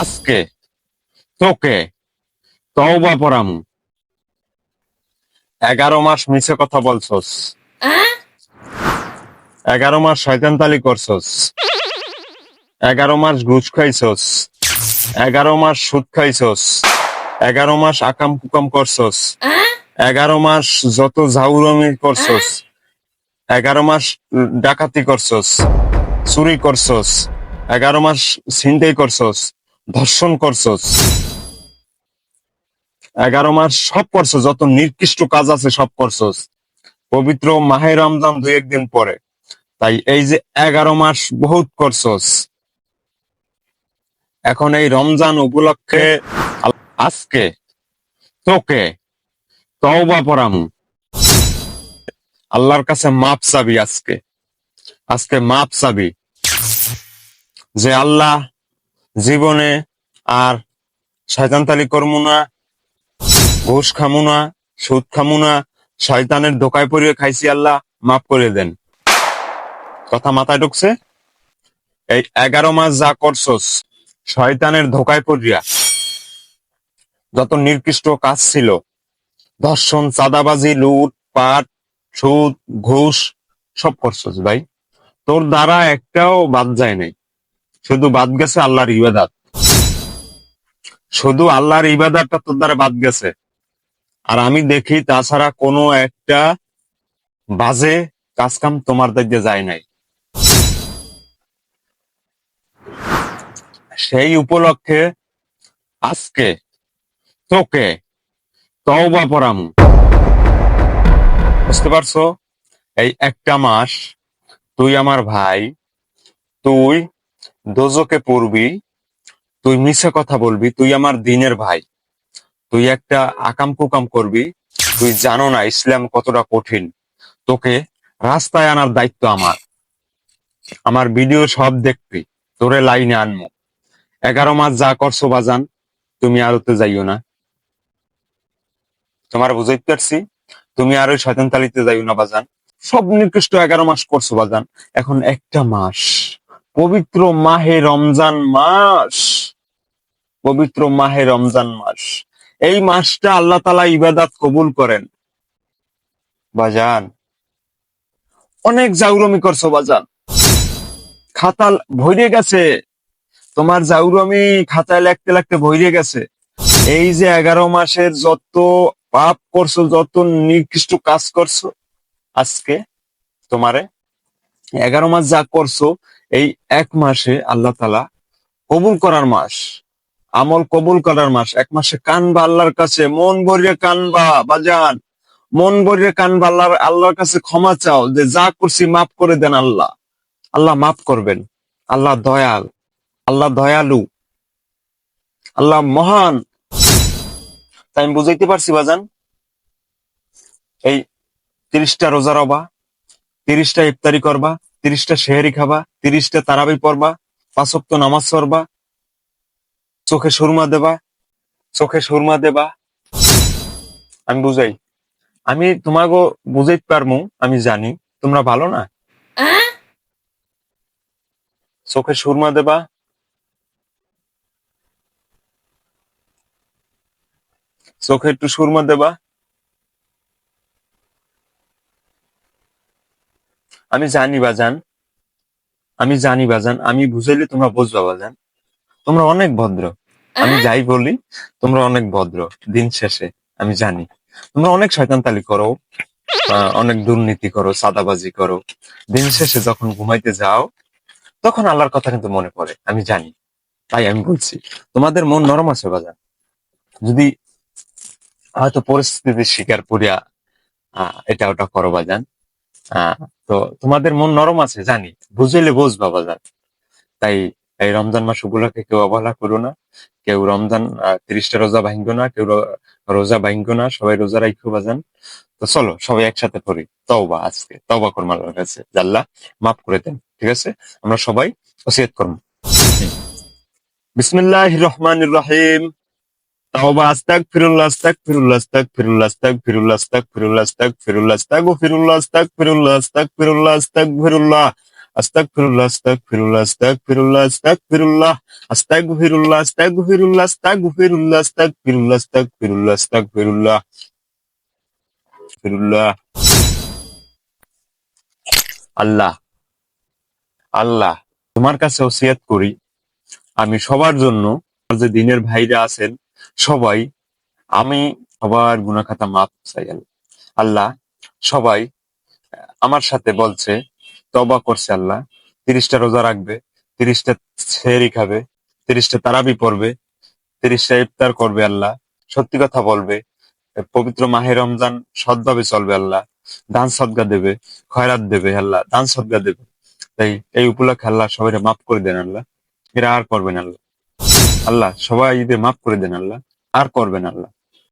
আজকে তোকে তওবা পড়ামু। এগারো মাস মিছে কথা বলছস। এগারো মাস শয়তানতালি করছস। এগারো মাস ঘুষ খাইছস। এগারো মাস সুদ খাইছস। এগারো মাস আকাম কুকাম করছস। এগারো মাস যত ঝাউরমি করছস। এগারো মাস ডাকাতি করছস। চুরি করছস। এগারো মাস ছিনতাই করছস। ধর্ষণ করছস এগারো মাস সব করছ, যত নির্দিষ্ট কাজ আছে সব করছস পবিত্র মাহে রমজান দুই একদিন পরে। তাই এই যে এগারো মাস বহুত করছস এখন এই রমজান উপলক্ষে আজকে তোকে তওবা পরাম আল্লাহর কাছে মাপ চাবি আজকে। আজকে মাপ চাবি। যে আল্লাহ জীবনে আর শয়তানতালি করব না, ঘুষ খামু না, সুদ খামু না, শয়তানের ধোকায় পড়িয়ে খাইছি আল্লাহ, মাফ করে দেন। কথা মাথায় ঢুকছে? এই এগারো মাস যা করছস, শয়তানের ধোকায় পড়িয়া, যত নির্দিষ্ট কাজ ছিল, ধর্ষণ, চাঁদাবাজি, লুট, পাট, সুদ, ঘুষ, সব করছস ভাই। তোর দ্বারা একটাও বাদ যায় নাই। শুধু বাদ গেছে আল্লাহর ইবাদাত। শুধু আল্লাহর ইবাদাতটা তোর দ্বারা বাদ গেছে। আর আমি দেখি তাছাড়া কোনো একটা বাজে কাজ কাম তোমার দিকে যায় নাই। সেই উপলক্ষে আজকে তোকে তওবা পড়ামু। বুঝতে পারছ? এই একটা মাস তুই আমার ভাই, তুই দোজকে পড়বি, তুই মিছে কথা বলবি, তুই আমার দিনের ভাই। তুই একটা আকাম কুকাম করবি, তুই জানো না ইসলাম কতটা কঠিন। তোকে রাস্তায় আনার দায়িত্ব আমার। আমার ভিডিও সব দেখবি, তোরে লাইনে আনমু এগারো মাস যা করছ বাজান, তুমি আরতে যাইও না। তোমার বুঝাইতে পারছি? তুমি আর ওই শয়তান তালিতে যাইও না বাজান। সব নিকৃষ্ট এগারো মাস করছ বাজান, এখন একটা মাস। পবিত্র মাহে রমজান মাস। পবিত্র মাহে রমজান মাস। এই মাসটা আল্লাহ তালা ইবাদাত কবুল করেন। বাজান, অনেক জাউরমি করছ বাজান। খাতাল ভরে গেছে। তোমার জাউরমি খাতায় লিখতে লিখতে ভরে গেছে। এই যে এগারো মাসের যত পাপ করছ, যত নিকৃষ্ট কাজ করছ, আজকে তোমারে এগারো মাস যা করছ, এই এক মাসে আল্লাহ তালা কবুল করার মাস, আমল কবুল করার মাস, এক মাসে কানবা আল্লাহর কাছে, মন ভরিয়ে কানবা, বাজান। মন ভরিয়ে কানবা আল্লাহর আল্লাহর কাছে ক্ষমা চাও যে যা করছি মাফ করে দেন আল্লাহ। আল্লাহ মাফ করবেন। আল্লাহ দয়াল। আল্লাহ দয়ালু। আল্লাহ মহান। তাই আমি বুঝাইতে পারছি, বাজান? এই তিরিশটা রোজা রবা। তিরিশটা ইফতারি করবা তিরিশটা শেহারি খাবা তিরিশটা তারাবি পড়বা পাঁচক্ত নামাজ পড়বা চোখে সুরমা দেবা চোখে সুরমা দেবা। আমি বুঝাই। আমি তোমাকে বুঝাইতে পারমু আমি জানি। তোমরা ভালো না? চোখে সুরমা দেবা। চোখে একটু সুরমা দেবা। আমি জানি বাজান আমি জানি বাজান আমি বুঝাইলে তোমরা বুঝবা বাজান। তোমরা অনেক ভদ্র। আমি যাই বলি তোমরা অনেক ভদ্র দিন শেষে আমি জানি। তোমরা অনেক শয়তানতালি করো অনেক দুর্নীতি করো সাদাবাজি করো। দিন শেষে যখন ঘুমাইতে যাও তখন আল্লাহর কথা কিন্তু মনে পড়ে আমি জানি। তাই আমি বলছি তোমাদের মন নরম আছে বাজান? যদি হয়তো পরিস্থিতির শিকার করিয়া আহ, এটা ওটা করো বাজান। তো তোমাদের মন নরম আছে, জানি। বুঝলে বুঝবা বাজান তাই এই রমজান মাস উপলক্ষে কেউ অবহেলা করো না, কেউ রমজান তিরিশটা রোজা ভাঙ্গো না, কেউ রোজা ভাঙ্গো না, সবাই রোজা রাখো বাজান। তো চলো, সবাই একসাথে করি তওবা আজকে, তওবা করব আল্লাহর কাছে। জাল্লা, মাফ করে দেন, ঠিক আছে? আমরা সবাই ওসিয়ত করব বিসমিল্লাহ রহমান রহিম। তওবা আস্তাগফিরুল্লাহ আস্তাগফিরুল্লাহ আস্তাগফিরুল্লাহ আস্তাগফিরুল্লাহ আস্তাগফিরুল্লাহ আস্তাগফিরুল্লাহ আস্তাগফিরুল্লাহ আস্তাগফিরুল্লাহ আস্তাগফিরুল্লাহ আস্তাগফিরুল্লাহ আস্তাগফিরুল্লাহ আস্তাগফিরুল্লাহ আস্তাগফিরুল্লাহ আস্তাগফিরুল্লাহ আস্তাগফিরুল্লাহ আস্তাগফিরুল্লাহ আস্তাগফিরুল্লাহ আস্তাগফিরুল্লাহ আস্তাগফিরুল্লাহ আল্লাহ আল্লাহ তোমার কাছে ওসিয়াত করি আমি সবার জন্য যে দিনের ভাইরা আছেন সবাই, আমি সবার গুনাখাতা মাপ চাই আল্লাহ। আল্লাহ সবাই, আমার সাথে বলছে তবা করছে আল্লাহ। তিরিশটা রোজা রাখবে, তিরিশটা ছেড়ি খাবে, তিরিশটা তারাবি পড়বে, তিরিশটা ইফতার করবে আল্লাহ। সত্যি কথা বলবে, পবিত্র মাহে রমজান সৎভাবে চলবে আল্লাহ। দান সদগা দেবে, খয়রাত দেবে আল্লাহ, দান সদগা দেবে। তাই এই উপলক্ষে আল্লাহ সবাই মাফ করে দেন আল্লাহ। এরা আর করবেন আল্লাহ। আল্লাহ সবাই ঈদে মাফ করে দেন আল্লাহ আর করবেন আল্লাহ।